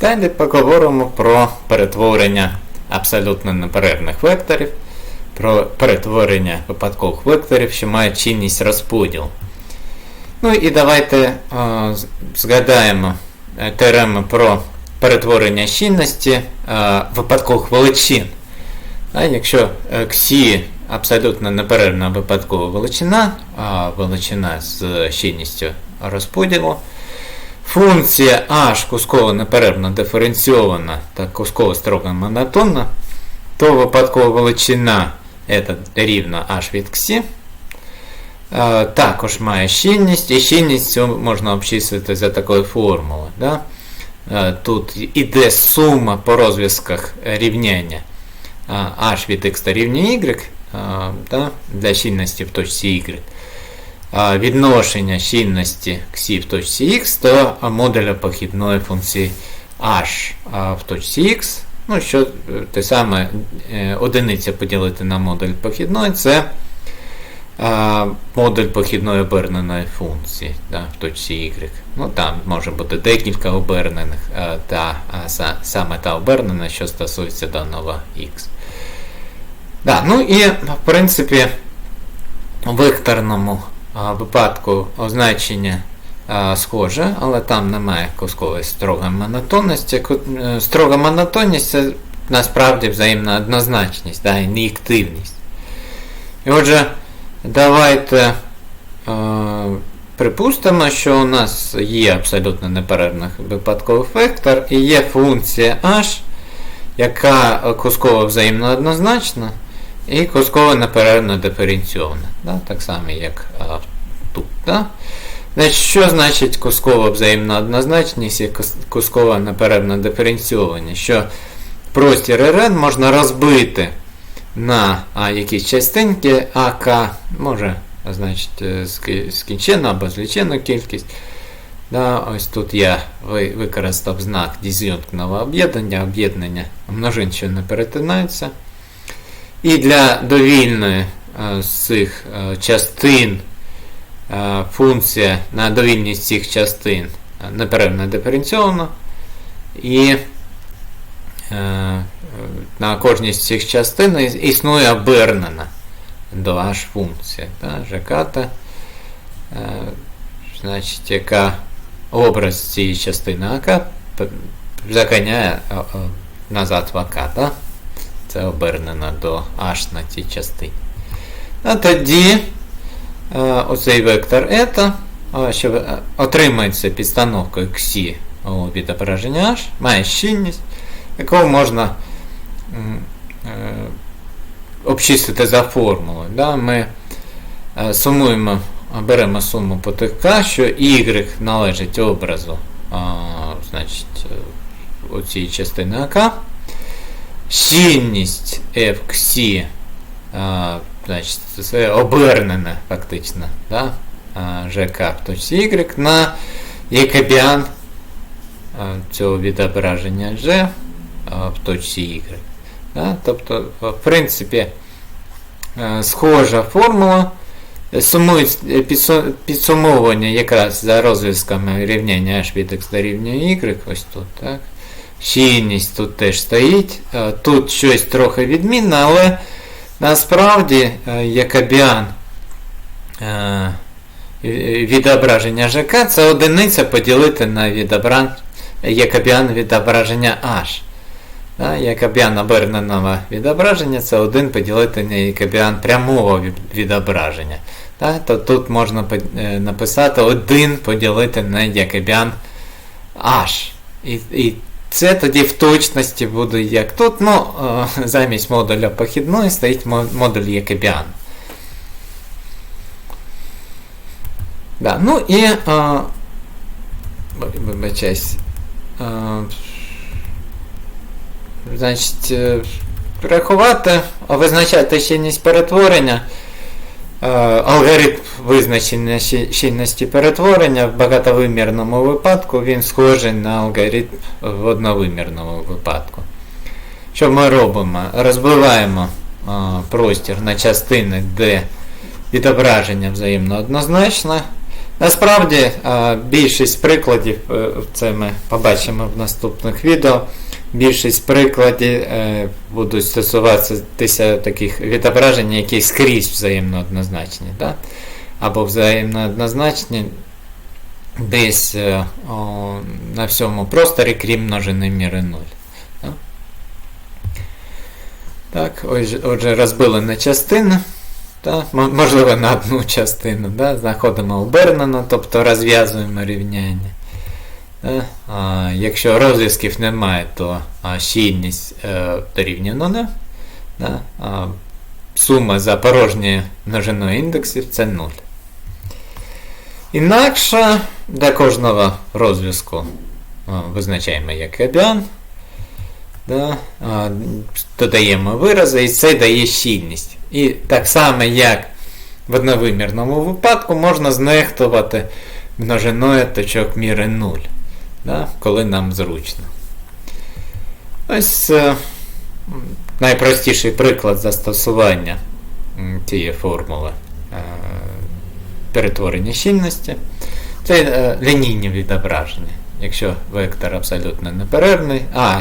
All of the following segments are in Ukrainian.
Далі поговоримо про перетворення абсолютно неперервних векторів, про перетворення випадкових векторів, що мають чинність розподілу. Ну і давайте е, з- згадаємо е, теорему про перетворення щільності е, випадкових величин. А якщо е, ксі абсолютно неперервна випадкова величина, а величина з щільністю розподілу, функція h кусково неперервно диференційована та кусково строго монотонна, то випадкова величина это рівна h від ксі, е, також має щільність, і щільність цю можна обчислити за такою формулою. Да? Е, Тут іде сума по розв'язках рівняння h від x дорівнює y да, для щільності в точці y. Відношення щільності ксі в точці x до модуля похідної функції h в точці x. Ну, що е, те саме е, одиниця поділити на модуль похідної, це модуль похідної оберненої функції да, в точці y. Ну, там може бути декілька обернених, та са- саме та обернена, що стосується даного x. Да, ну і в принципі у векторному випадку означення схоже, але там немає кускової строгої монотонності. Е, Строга монотонність це насправді взаємна однозначність, да, і неактивність. І отже, давайте е, припустимо, що у нас є абсолютно неперервний випадковий вектор і є функція h, яка кусково взаємно однозначна і кусково неперервно диференційована. Да? Так само, як а, тут. Да? Значить, що значить кусково взаємна однозначність і кус- кусково неперервно диференційовані? Що простір РН можна розбити на а, якісь частинки АК, може, значить, е, скінчену або злічену кількість. Да, ось тут я використав знак диз'юнктного об'єднання, об'єднання множин, що не перетинаються. І для довільної е, з цих е, частин е, функція на довільність цих частин е, неперервно диференційована. І е, на кожній з цих частин існує обернена до h функція. Е, значить, яка образ цієї частини АК заганяє е, е, назад в АК. Це обернено до h на цій частині. А тоді е, оцей вектор eta, що е, отримується підстановкою ксі у відображення h, має щільність, яку можна е, обчислити за формулою. Да? Ми сумуємо, беремо суму по тих k, що y належить образу значить, у цій частини АК. Щільність FXC, а, значить, це обернене фактично, да? ЖК в точці Y на якобіан цього відображення G в точці Y. Да? Тобто, в принципі, схожа формула. Сумують підсу- підсумовування якраз за розв'язками рівняння h від x дорівнює y, ось тут, так. Щільність тут теж стоїть. Е, Тут щось трохи відмінне, але насправді е, якобіан е, відображення ЖК це одиниця поділити на якобіан відображення H. Якобіан оберненого відображення це 1 поділити на якобіан прямого відображення. То тут можна написати 1 поділити на якобіан H. І, і це тоді в точності буде як тут. Ну, е, замість модуля похідної стоїть модуль якобіан. Да, ну і е, вибачаюсь. Е, Значить, е, рахувати, визначати щільність перетворення. Е, Алгоритм визначення щільності перетворення в багатовимірному випадку він схожий на алгоритм в одновимірному випадку. Що ми робимо? Розбиваємо е, простір на частини, де відображення взаємно однозначне. Насправді, е, більшість прикладів, це ми побачимо в наступних відео. Більшість прикладів е, будуть стосуватися таких відображень, які скрізь взаємно однозначні. Да? Або взаємно однозначні десь е, о, на всьому просторі, крім множини міри 0. Да? Так, отже, розбили на частини. Да? Можливо, на одну частину. Да? Знаходимо обернено, тобто розв'язуємо рівняння. А, якщо розв'язків немає, то щільність е, дорівнює 0. Сума за порожньою множиною індексів це 0. Інакше для кожного розв'язку визначаємо як. Да? Додаємо вирази, і це дає щільність. І так само, як в одновимірному випадку, можна знехтувати множиною точок міри 0, да? коли нам зручно. Ось е, найпростіший приклад застосування м, цієї формули е, перетворення щільності. Це е, лінійні відображення. Якщо вектор абсолютно неперервний, а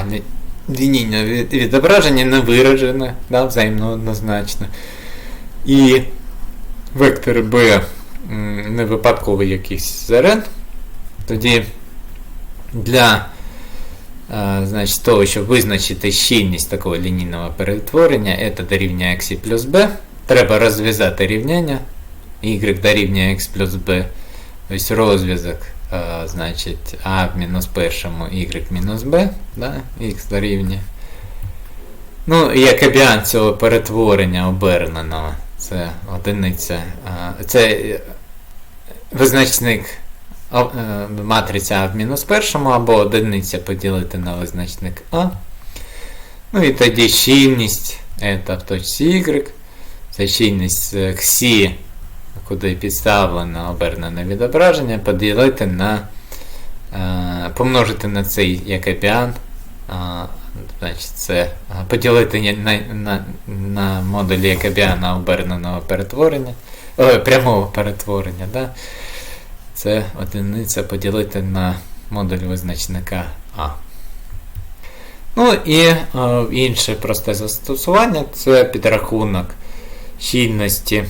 лінійне відображення не виражене, да, взаємно однозначно. І вектор B не випадковий якийсь заряд, тоді для е, значить, того, щоб визначити щільність такого лінійного перетворення, це дорівнює x плюс b, треба розв'язати рівняння y дорівнює x плюс b. Ось розв'язок, е, значить, а в мінус першому, y мінус b, да? x дорівнює. Ну, і як абіан цього перетворення оберненого, це одиниця. е, Це визначник матриця А в мінус першому або одиниця поділити на визначник А. Ну і тоді щільність це в точці Y. Це щільність е, ксі, куди підставлено обернене відображення, поділити на е, помножити на цей якобіан. Значить, це поділити на, на, на модуль якобіана оберненого перетворення, прямого перетворення. Да? Це одиниця поділити на модуль визначника А. Ну і е, інше просте застосування це підрахунок щільності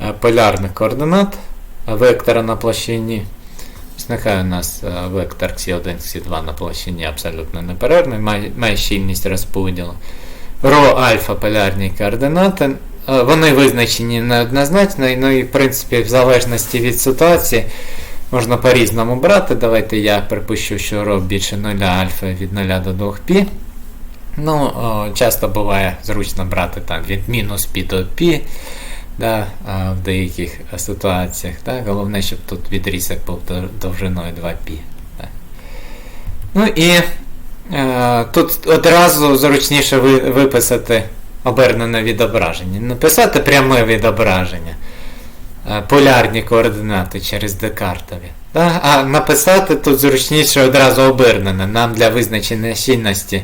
е, полярних координат вектора на площині. Ось Нехай у нас е, вектор X1, X2 на площині абсолютно неперервний, має, має щільність розподілу. Ро альфа полярні координати. Е, вони визначені неоднозначно, ну і в принципі в залежності від ситуації можна по-різному брати. Давайте я припущу, що роб більше 0 альфа від 0 до 2 пі. Ну, Часто буває зручно брати там від мінус пі до пі да, в деяких ситуаціях. Да. Головне, щоб тут відрізок був довжиною 2 π Да. Ну і е, тут одразу зручніше виписати обернене відображення. Не писати пряме відображення, е, полярні координати через декартові. А написати тут зручніше одразу обернене. Нам для визначення щільності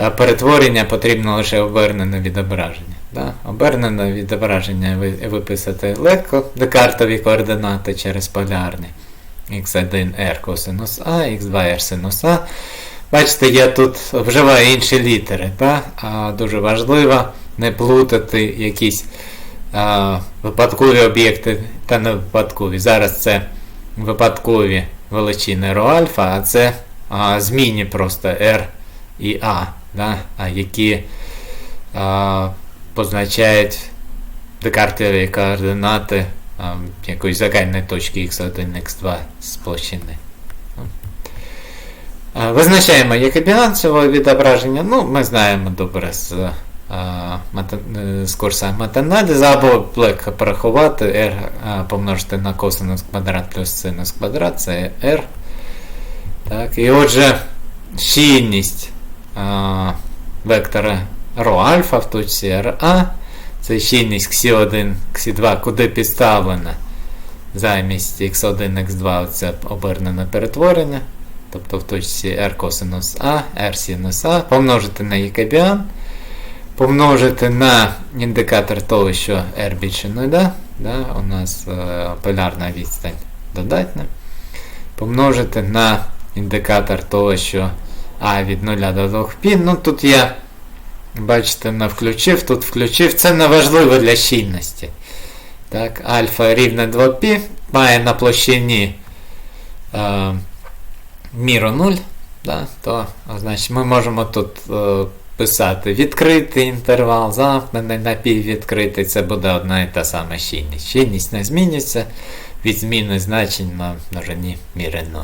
е, перетворення потрібно лише обернене відображення. Обернене відображення виписати легко, декартові координати через полярні. x1r косинус А, x2r синус А. Бачите, я тут вживаю інші літери. Да? А, дуже важливо не плутати якісь а, випадкові об'єкти та не випадкові. Зараз це випадкові величини ро альфа, а це а, змінні просто R і А, да? а які а, позначають декартові координати а, якоїсь загальної точки x1, x2 з площини. А, Визначаємо якобіан цього відображення. Ну, ми знаємо добре з, мата- е, з курсу матаналізу, або легко порахувати r помножити на косинус квадрат плюс синус квадрат, це r. Так, і отже, щільність а, вектора ро альфа в точці RA, це щільність Xi1, Xi2, куди підставлена замість x1, x2 це обернене перетворення. Тобто в точці r косинус А, r синус А, помножити на якобіан, помножити на індикатор того, що r більше 0, да, у нас е, полярна відстань додатня, помножити на індикатор того, що А від 0 до 2 π. Ну тут я, бачите, не включив, тут включив. Це не важливо для щільності. Так, альфа рівне 2π має на площині е, міру 0, да, то значить, ми можемо тут е, писати відкритий інтервал, замкнений напіввідкритий, це буде одна і та сама щільність. Щільність не змінюється від зміни значень на множині міри 0.